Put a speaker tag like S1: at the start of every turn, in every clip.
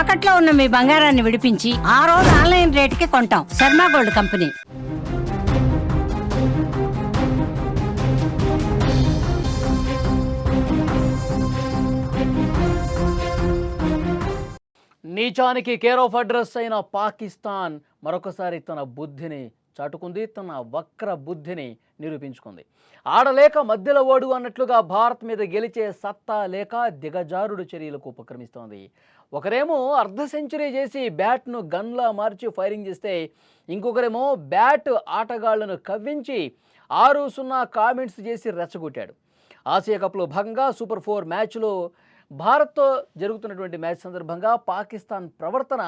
S1: తాకట్లో ఉన్న మీ బంగారాన్ని విడిపించి ఆ రోజు ఆన్లైన్ రేటుకి కొంటాం. Sharma gold company.
S2: నీచానికి care of address అయిన పాకిస్తాన్ మరొకసారి తన బుద్ధిని చాటుకుంది తన వక్ర బుద్ధిని నిరూపించుకుంది. ఆడలేక మధ్యలో ఓడు అన్నట్లుగా భారత్ మీద గెలిచే సత్తా లేక దిగజారుడు చర్యలకు ఉపక్రమిస్తోంది. ఒకరేమో అర్ధ సెంచరీ చేసి బ్యాట్ను గన్లా మార్చి ఫైరింగ్ చేస్తే ఇంకొకరేమో బ్యాట్ ఆటగాళ్ళను కవ్వించి ఆరు సున్నా కామెంట్స్ చేసి రెచ్చగొట్టాడు. ఆసియా కప్లో భాగంగా సూపర్ ఫోర్ మ్యాచ్లో భారత్తో జరుగుతున్నటువంటి మ్యాచ్ సందర్భంగా పాకిస్తాన్ ప్రవర్తన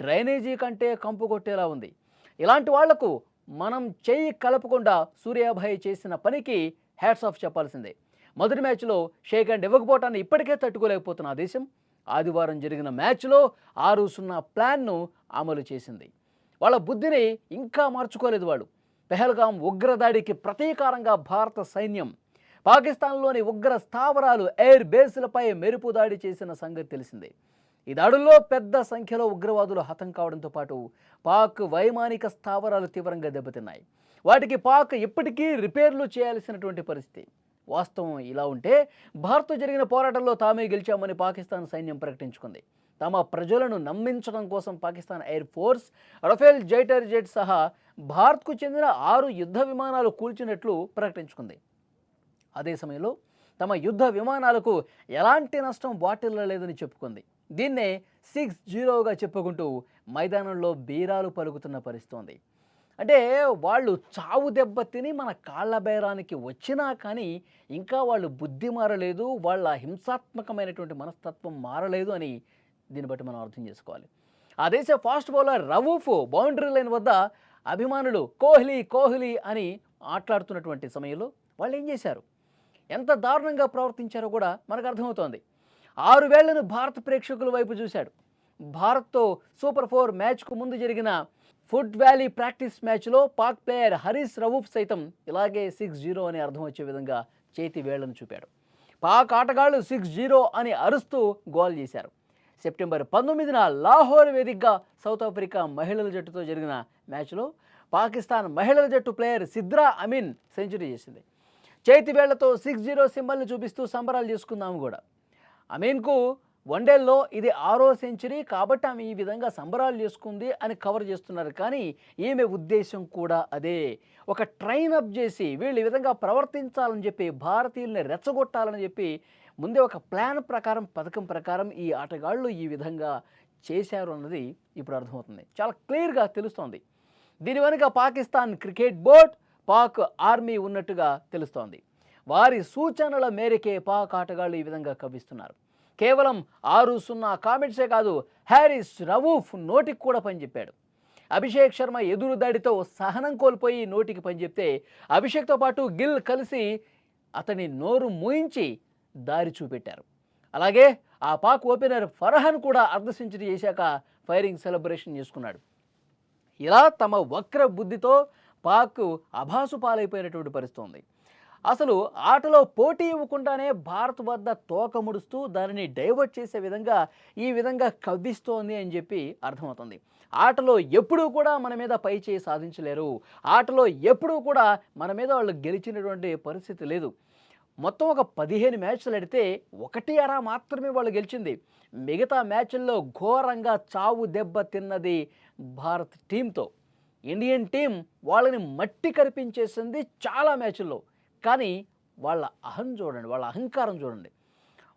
S2: డ్రైనేజీ కంటే కంపు కొట్టేలా ఉంది. ఇలాంటి వాళ్ళకు మనం చెయ్యి కలపకుండా సూర్యాభాయ్ చేసిన పనికి హ్యాట్స్ ఆఫ్ చెప్పాల్సిందే. మొదటి మ్యాచ్లో షేక్ అండ్ ఇవ్వకపోవటాన్ని ఇప్పటికే తట్టుకోలేకపోతున్న ఆ దేశం ఆదివారం జరిగిన మ్యాచ్లో ఆరు సున్నా ప్లాన్ను అమలు చేసింది. వాళ్ళ బుద్ధిని ఇంకా మార్చుకోలేదు వాళ్ళు. పెహల్గాం ఉగ్రదాడికి ప్రతీకారంగా భారత సైన్యం పాకిస్తాన్లోని ఉగ్ర స్థావరాలు ఎయిర్ బేస్లపై మెరుపు దాడి చేసిన సంగతి తెలిసిందే. ఈ దాడుల్లో పెద్ద సంఖ్యలో ఉగ్రవాదులు హతం కావడంతో పాటు పాక్ వైమానిక స్థావరాలు తీవ్రంగా దెబ్బతిన్నాయి. వాటికి పాక్ ఇప్పటికీ రిపేర్లు చేయాల్సినటువంటి పరిస్థితి. వాస్తవం ఇలా ఉంటే భారత్ జరిగిన పోరాటంలో తామే గెలిచామని పాకిస్తాన్ సైన్యం ప్రకటించుకుంది. తమ ప్రజలను నమ్మించడం కోసం Pakistan air force Rafale fighter jet సహా భారత్కు చెందిన ఆరు యుద్ధ విమానాలు కూల్చినట్లు ప్రకటించుకుంది. అదే సమయంలో తమ యుద్ధ విమానాలకు ఎలాంటి నష్టం వాటిల్లలేదని చెప్పుకుంది. దీన్నే సిక్స్ జీరోగా చెప్పుకుంటూ మైదానంలో బీరాలు పలుకుతున్న పరిస్థితుంది. అంటే వాళ్ళు చావు దెబ్బ తిని మన కాళ్ళ బేరానికి వచ్చినా కానీ ఇంకా వాళ్ళు బుద్ధి మారలేదు వాళ్ళ హింసాత్మకమైనటువంటి మనస్తత్వం మారలేదు అని దీన్ని బట్టి మనం అర్థం చేసుకోవాలి. ఆ దేశ fast bowler Rauf boundary line వద్ద అభిమానులు కోహ్లీ కోహ్లీ అని ఆట్లాడుతున్నటువంటి సమయంలో వాళ్ళు ఏం చేశారు? ఎంత దారుణంగా ప్రవర్తించారో కూడా మనకు అర్థమవుతోంది. ఆరు వేళ్ళను భారత ప్రేక్షకుల వైపు చూశాడు. భారత్తో సూపర్ ఫోర్ మ్యాచ్కు ముందు జరిగిన ఫుడ్ వ్యాలీ ప్రాక్టీస్ మ్యాచ్లో పాక్ ప్లేయర్ హరీష్ రవూఫ్ సైతం ఇలాగే సిక్స్ జీరో అని అర్థం వచ్చే విధంగా చేతి వేళ్ళను చూపాడు. పాక్ ఆటగాళ్ళు సిక్స్ జీరో అని అరుస్తూ గోల్ చేశారు. సెప్టెంబర్ పంతొమ్మిదిన లాహోర్ వేదికగా సౌత్ ఆఫ్రికా మహిళల జట్టుతో జరిగిన మ్యాచ్లో పాకిస్తాన్ మహిళల జట్టు ప్లేయర్ సిద్రా అమీన్ సెంచరీ చేసింది. చేతి వేళ్ళతో సిక్స్ జీరో సింబల్ని చూపిస్తూ సంబరాలు చేసుకుందాము కూడా. అమీన్కు వన్డేల్లో ఇది ఆరో సెంచరీ కాబట్టి ఆమె ఈ విధంగా సంబరాలు చేసుకుంది అని కవర్ చేస్తున్నారు. కానీ ఈమె ఉద్దేశం కూడా అదే. ఒక ట్రైన్ అప్ చేసి వీళ్ళు ఈ విధంగా ప్రవర్తించాలని చెప్పి భారతీయుల్ని రెచ్చగొట్టాలని చెప్పి ముందే ఒక ప్లాన్ ప్రకారం పథకం ప్రకారం ఈ ఆటగాళ్ళు ఈ విధంగా చేశారు అన్నది ఇప్పుడు అర్థమవుతుంది. చాలా క్లియర్గా తెలుస్తోంది. దీని వెనుక Pakistan cricket board Pak army ఉన్నట్టుగా తెలుస్తోంది. వారి సూచనల మేరకే పాక్ ఆటగాళ్ళు ఈ విధంగా కవ్విస్తున్నారు. కేవలం ఆరు సున్నా కామెంట్సే కాదు హ్యారిస్ రవూఫ్ నోటికి కూడా పనిచెప్పాడు. అభిషేక్ శర్మ ఎదురు దాడితో సహనం కోల్పోయి నోటికి పనిచెప్తే అభిషేక్తో పాటు గిల్ కలిసి అతని నోరు మూయించి దారి చూపెట్టారు. అలాగే ఆ పాక్ ఓపెనర్ ఫర్హాన్ కూడా అర్ధ సెంచరీ చేశాక ఫైరింగ్ సెలబ్రేషన్ చేసుకున్నాడు. ఇలా తమ వక్ర బుద్ధితో పాక్ అభాసు పాలైపోయినటువంటి పరిస్థితి ఉంది అసలు ఆటలో పోటీ ఇవ్వకుండానే భారత్ వద్ద తోక ముడుస్తూ దానిని డైవర్ట్ చేసే విధంగా ఈ విధంగా కవ్విస్తోంది అని చెప్పి అర్థమవుతుంది. ఆటలో ఎప్పుడూ కూడా మన మీద పై చేయి సాధించలేరు. ఆటలో ఎప్పుడూ కూడా మన మీద వాళ్ళు గెలిచినటువంటి పరిస్థితి లేదు. మొత్తం ఒక పదిహేను మ్యాచ్లు ఆడితే ఒకటి అరా మాత్రమే వాళ్ళు గెలిచింది. మిగతా మ్యాచ్ల్లో ఘోరంగా చావు దెబ్బ తిన్నది భారత్ టీంతో ఇండియన్ టీం వాళ్ళని మట్టి కరిపించేసింది చాలా మ్యాచ్ల్లో. కానీ వాళ్ళ అహం చూడండి వాళ్ళ అహంకారం చూడండి.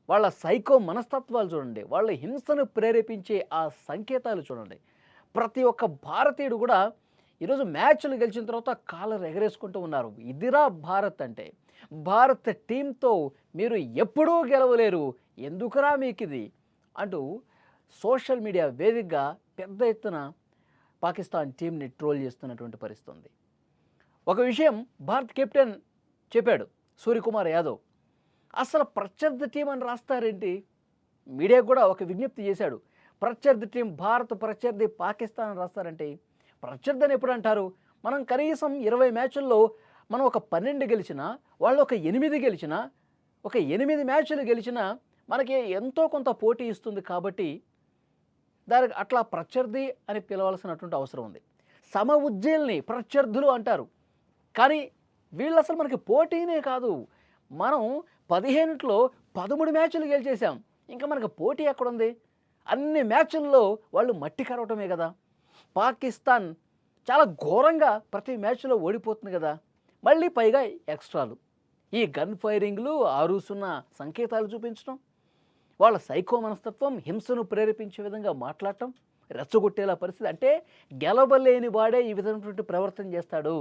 S2: వాళ్ళ సైకో మనస్తత్వాలు చూడండి వాళ్ళ హింసను ప్రేరేపించే ఆ సంకేతాలు చూడండి. ప్రతి ఒక్క భారతీయుడు కూడా ఈరోజు మ్యాచ్లు గెలిచిన తర్వాత కాలర్ ఎగరేసుకుంటూ ఉన్నారు. ఇదిరా భారత్ అంటే భారత్ టీంతో మీరు ఎప్పుడూ గెలవలేరు ఎందుకురా మీకు ఇది అంటూ సోషల్ మీడియా వేదికగా పెద్ద ఎత్తున పాకిస్తాన్ టీంని ట్రోల్ చేస్తున్నటువంటి పరిస్థితి ఉంది ఒక విషయం భారత్ కెప్టెన్ చెప్పాడు సూర్యకుమార్ యాదవ్. అసలు ప్రత్యర్థి టీం అని రాస్తారేంటి? మీడియా కూడా ఒక విజ్ఞప్తి చేశాడు ప్రత్యర్థి టీం భారత్ ప్రత్యర్థి పాకిస్తాన్ అని రాస్తారంటే ప్రత్యర్థి అని ఎప్పుడు అంటారు? మనం కనీసం ఇరవై మ్యాచ్ల్లో మనం ఒక పన్నెండు గెలిచినా వాళ్ళు ఒక ఎనిమిది గెలిచినా ఒక ఎనిమిది మ్యాచ్లు గెలిచినా మనకి ఎంతో కొంత పోటీ ఇస్తుంది కాబట్టి దానికి అట్లా ప్రత్యర్థి అని పిలవాల్సినటువంటి అవసరం ఉంది. సమ ఉజ్జీల్ని ప్రత్యర్థులు అంటారు. కానీ వీళ్ళు అసలు మనకి పోటీనే కాదు. మనం పదిహేనుట్లో పదమూడు మ్యాచ్లు గెలిచేసాం ఇంకా మనకు పోటీ ఎక్కడుంది? అన్ని మ్యాచ్ల్లో వాళ్ళు మట్టి కరవటమే కదా. పాకిస్తాన్ చాలా ఘోరంగా ప్రతి మ్యాచ్లో ఓడిపోతుంది కదా. మళ్ళీ పైగా ఎక్స్ట్రాలు. ఈ గన్ ఫైరింగ్లు ఆరు సున్నా సంకేతాలు చూపించడం వాళ్ళ సైకో మనస్తత్వం హింసను ప్రేరేపించే విధంగా మాట్లాడటం రెచ్చగొట్టేలా పరిస్థితి. అంటే గెలవలేని వాడే ఈ విధమైనటువంటి ప్రవర్తన చేస్తాడు.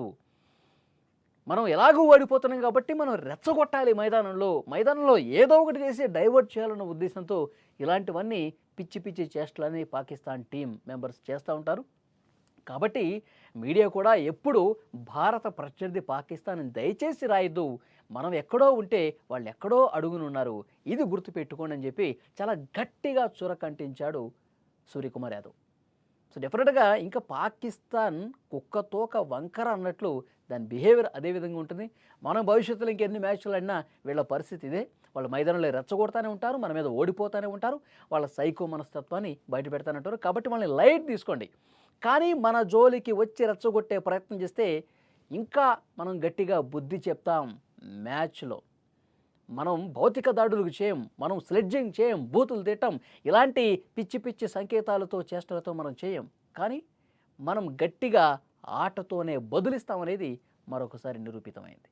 S2: మనం ఎలాగూ ఓడిపోతున్నాం కాబట్టి మనం రెచ్చగొట్టాలి మైదానంలో. మైదానంలో ఏదో ఒకటి చేసి డైవర్ట్ చేయాలన్న ఉద్దేశంతో ఇలాంటివన్నీ పిచ్చి పిచ్చి చేష్టలని పాకిస్తాన్ టీం మెంబర్స్ చేస్తూ ఉంటారు. కాబట్టి మీడియా కూడా ఎప్పుడు భారత ప్రత్యర్థి పాకిస్తాన్ దయచేసి రాయద్దు. మనం ఎక్కడో ఉంటే వాళ్ళు ఎక్కడో అడుగునున్నారు ఇది గుర్తుపెట్టుకోండి అని చెప్పి చాలా గట్టిగా చురకంటించాడు సూర్యకుమార్ యాదవ్. సో డెఫినెట్గా ఇంకా పాకిస్తాన్ కుక్కతోక వంకర అన్నట్లు దాని బిహేవియర్ అదే విధంగా ఉంటుంది. మనం భవిష్యత్తులో ఇంకెన్ని మ్యాచ్లు ఆడినా వీళ్ళ పరిస్థితి ఇదే. వాళ్ళు మైదానంలో రెచ్చగొడతానే ఉంటారు మన మీద ఓడిపోతూనే ఉంటారు. వాళ్ళ సైకో మనస్తత్వాన్ని బయట పెడతానే ఉంటారు కాబట్టి వాళ్ళని లైట్ తీసుకోండి. కానీ మన జోలికి వచ్చి రెచ్చగొట్టే ప్రయత్నం చేస్తే ఇంకా మనం గట్టిగా బుద్ధి చెప్తాం మ్యాచ్లో. మనం భౌతిక దాడులకు చేయం మనం స్లెడ్జింగ్ చేయం బూతులు తిట్టం ఇలాంటి పిచ్చి పిచ్చి సంకేతాలతో చేష్టలతో మనం చేయం. కానీ మనం గట్టిగా ఆటతోనే బదులిస్తామనేది మరొకసారి నిరూపితమైంది.